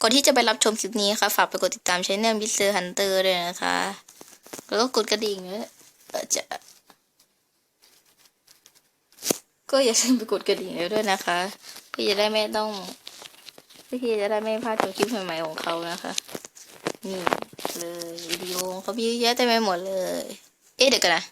ก่อนที่จะไปรับชมคลิปนี้ค่ะ ฝากไปกดติดตามช่องมิสเตอร์ฮันเตอร์ด้วยนะคะ แล้วก็กดกระดิ่งด้วยจะก็อย่าลืมไปกดกระดิ่งด้วยนะคะเพื่อจะได้ไม่ต้องเพื่อที่จะได้ไม่พลาดชมคลิปใหม่ๆของเขานะคะ นี่เลยวิดีโอเขามีเยอะแยะเต็มไปหมดเลย เอ๊ะเดี๋ยวกันนะ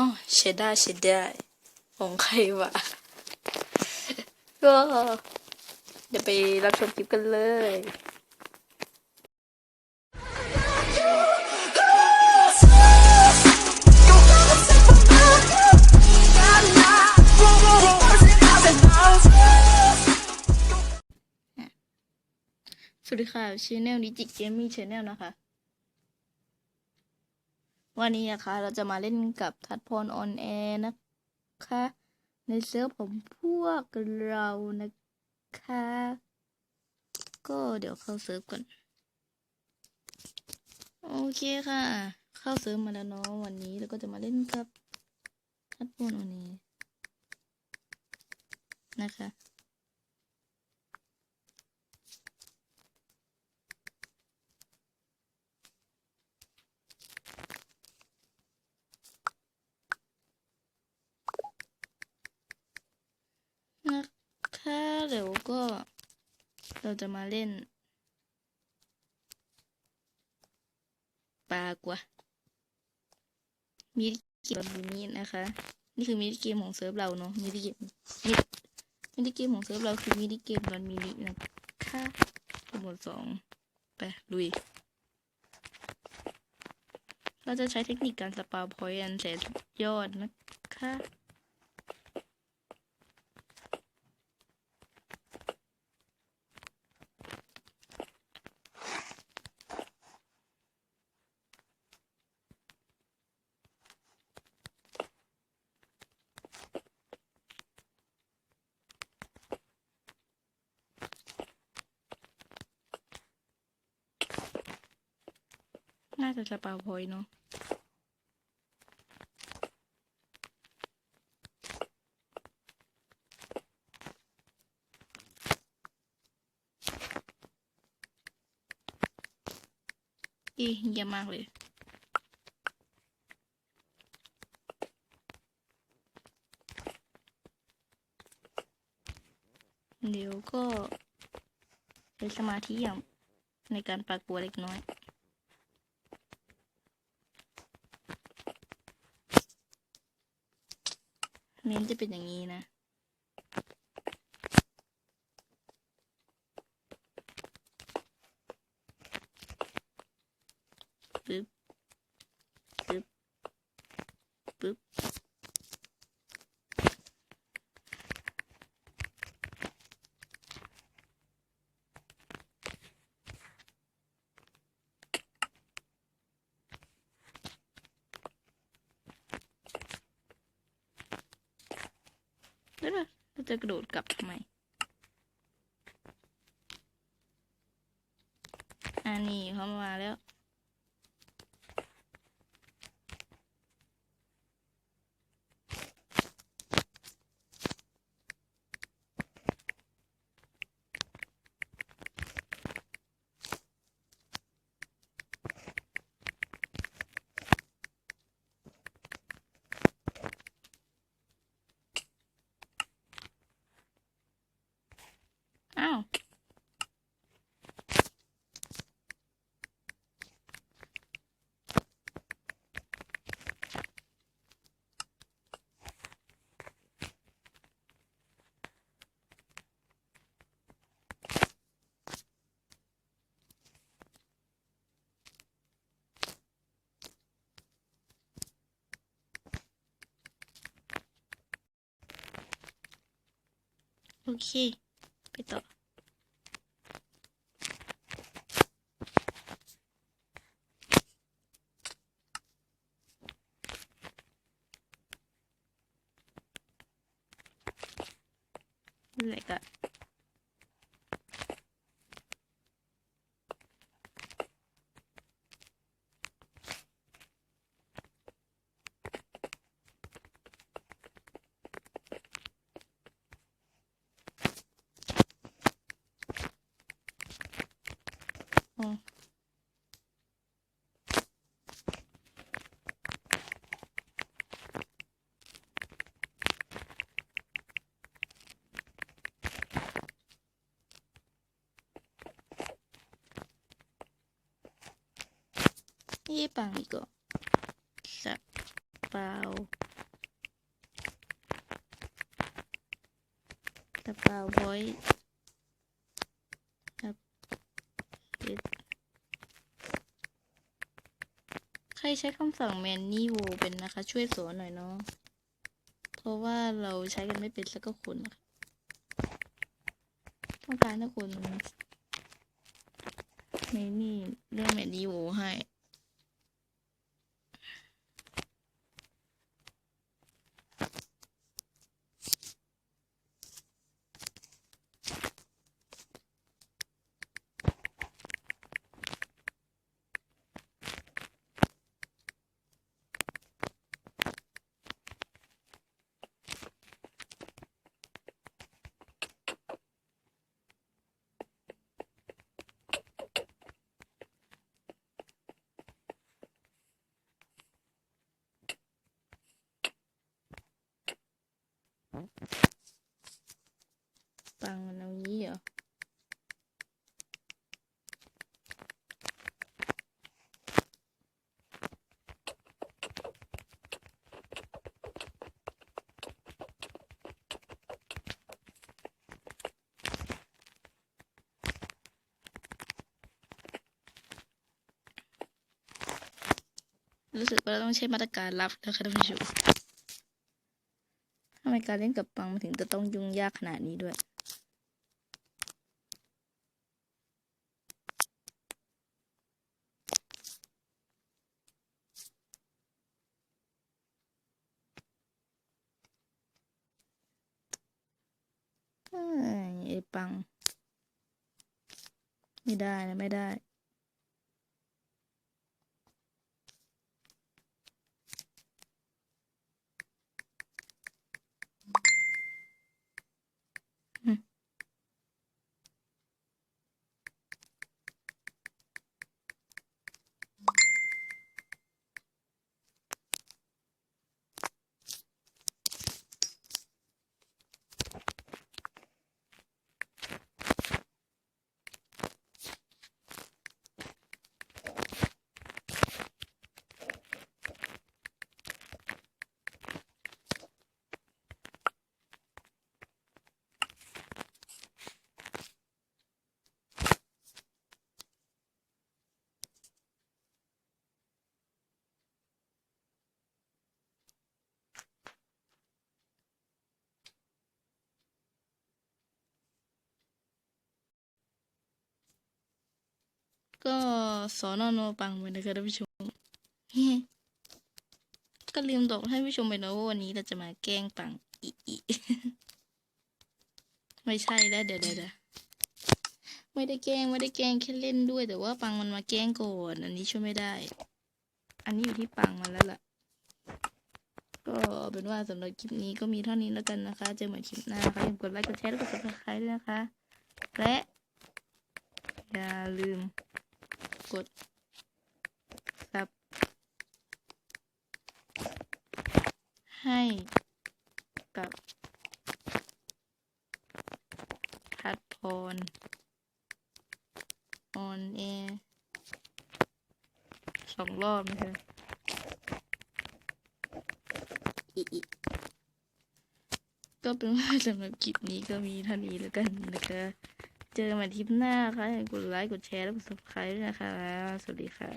อ๋อเชดได้เชดได้ ของใครวะ ก็ เดี๋ยวไปรับชมคลิปกันเลยสวัสดีค่ะชื่อแนลดิจิเกมมิ่ชแนลนะคะ วันนี้นะคะ เราจะมาเล่นกับทัดพรออนแอร์นะคะ ในเซิร์ฟของพวกเรานะคะ ก็เดี๋ยวเข้าเซิร์ฟก่อน โอเคค่ะ เข้าเซิร์ฟมาแล้วเนาะวันนี้เราก็จะมาเล่นกับทัดพรออนแอร์นะคะนะคะเดี๋ยวก็ เราจะมาเล่นปลากว่ามินิเกมแบบนี้นะคะ นี่คือมินิเกมของเซิร์ฟเราเนาะมินิเกมมิมินิเกมของเซิร์ฟเราคือมินิเกมรันมินินะคะทั้งหมดสองไปลุย เราจะใช้เทคนิคการสปาพอยต์อันแสนยอดนะคะ จะสปาพอยเนาะอีเยี่ยมมากเลยเดี๋ยวก็ใช้สมาธิอย่างในการปรากลัวเล็กน้อย เมนจะเป็นอย่างนี้นะปึ๊บปึ๊บปึ๊บ แล้วเราเราจะกระโดดกลับทำไมอันนี้เขามาแล้ว อ้าว โอเค ไปต่ออะไรก็ อ๋อนี่ปังอีกเหรอสะเปาสะเปาบอยครับเอ็ด ใครใช้คำสั่งแมนนี่โวเป็นนะคะ ช่วยสอนหน่อยเนาะเพราะว่าเราใช้กันไม่เป็นสักคนนะคะต้องการถ้าคนในนี่เรื่องแมนนี่โวให้ รู้สึกว่าเราต้องใช้มาตรการลับนะคะท่านผู้ชมทำไมการเล่นกับปังมันถึงจะต้องยุ่งยากขนาดนี้ด้วยไอ้ปัง ไม่ได้นะไม่ได้ ก็สอนอนปังไปนะคะท่านผู้ชมก็ลืมบอกให้ผู้ชมไปนะว่าวันนี้เราจะมาแกล้งปังอีไม่ใช่แล้วเดี๋ยวเดี๋ยวเดี๋ยวไม่ได้แกล้งไม่ได้แกล้งแค่เล่นด้วย แต่ว่าปังมันมาแกล้งก่อนอันนี้ช่วยไม่ได้ อันนี้อยู่ที่ปังมันแล้วล่ะ ก็เป็นว่าสำหรับคลิปนี้ก็มีเท่านี้แล้วกันนะคะ เจอใหม่คลิปหน้านะคะอย่าลืมกดไลค์กดแชร์และกด subscribe ด้วยนะคะ และอย่าลืม กดซับให้กับพัดพรออนแอร์สองรอบนะคะก็เป็นว่าสำหรับคลิปนี้ก็มีเท่านี้แล้วกันนะคะ เจอกันใหม่ทริปหน้าค่ะอย่าลืมกดไลค์ กดแชร์ และกด subscribe ด้วยนะคะ สวัสดีค่ะ